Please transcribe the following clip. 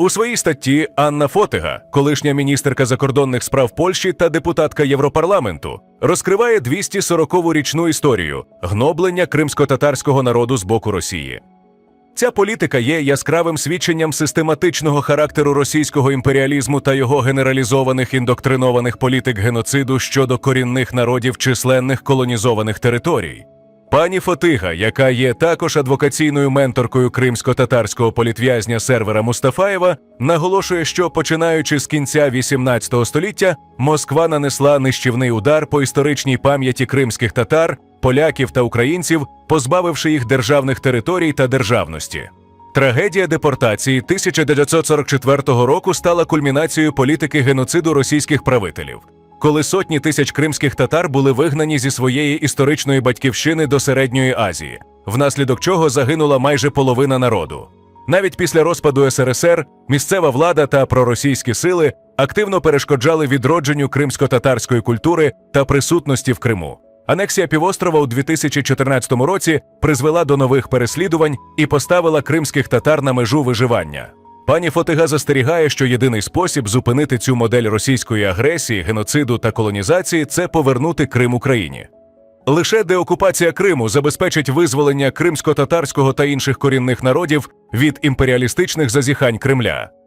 У своїй статті Анна Фотига, колишня міністерка закордонних справ Польщі та депутатка Європарламенту, розкриває 240-ву річну історію гноблення кримсько-татарського народу з боку Росії. Ця політика є яскравим свідченням систематичного характеру російського імперіалізму та його генералізованих індоктринованих політик геноциду щодо корінних народів численних колонізованих територій. Пані Фотига, яка є також адвокаційною менторкою кримсько-татарського політв'язня сервера Мустафаєва, наголошує, що починаючи з кінця XVIII століття, Москва нанесла нищівний удар по історичній пам'яті кримських татар, поляків та українців, позбавивши їх державних територій та державності. Трагедія депортації 1944 року стала кульмінацією політики геноциду російських правителів коли сотні тисяч кримських татар були вигнані зі своєї історичної батьківщини до Середньої Азії, внаслідок чого загинула майже половина народу. Навіть після розпаду СРСР місцева влада та проросійські сили активно перешкоджали відродженню кримсько-татарської культури та присутності в Криму. Анексія півострова у 2014 році призвела до нових переслідувань і поставила кримських татар на межу виживання. Пані Фотига застерігає, що єдиний спосіб зупинити цю модель російської агресії, геноциду та колонізації це повернути Крим Україні. Лише деокупація Криму забезпечить визволення кримсько-татарського та інших корінних народів від імперіалістичних зазіхань Кремля.